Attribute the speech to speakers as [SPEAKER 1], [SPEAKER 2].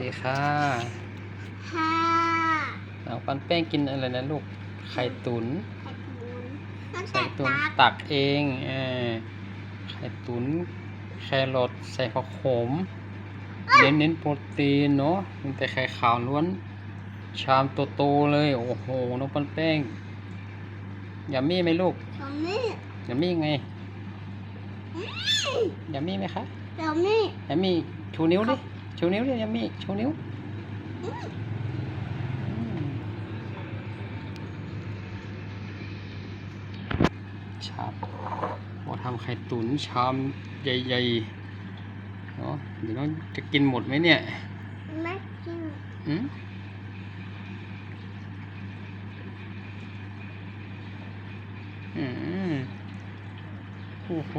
[SPEAKER 1] ดีค่ะ
[SPEAKER 2] ห้า
[SPEAKER 1] เอาปันแป้งกินอะไรนะลูก ไข่ตุน
[SPEAKER 2] ไข่ตุ๋นตั้ง
[SPEAKER 1] ใส่
[SPEAKER 2] แต่
[SPEAKER 1] ตุน
[SPEAKER 2] ตัก
[SPEAKER 1] ตักเองเออไข่ตุนแครอทใส่ผักโขม เน้นเน้นโปรตีนเนาะมีแต่ไข่ขาวล้วน ชามโตๆเลย โอ้โห น้องปันแป้งยามี่ไหมลูก
[SPEAKER 2] ตรงนี้
[SPEAKER 1] ยามี่ไงยามี่ไหมคะ
[SPEAKER 2] ตรงนี้
[SPEAKER 1] ยามี่ชูนิ้วดิ ชูนิ้วดิยามี่ชูนิ้วอืมชามพอทำไข่ตุ๋นชามใหญ่ๆเนาะเดี๋ยวน้องจะกินหมดไหมเนี่ย
[SPEAKER 2] ไม่กิน
[SPEAKER 1] อืมอืมโอ้โห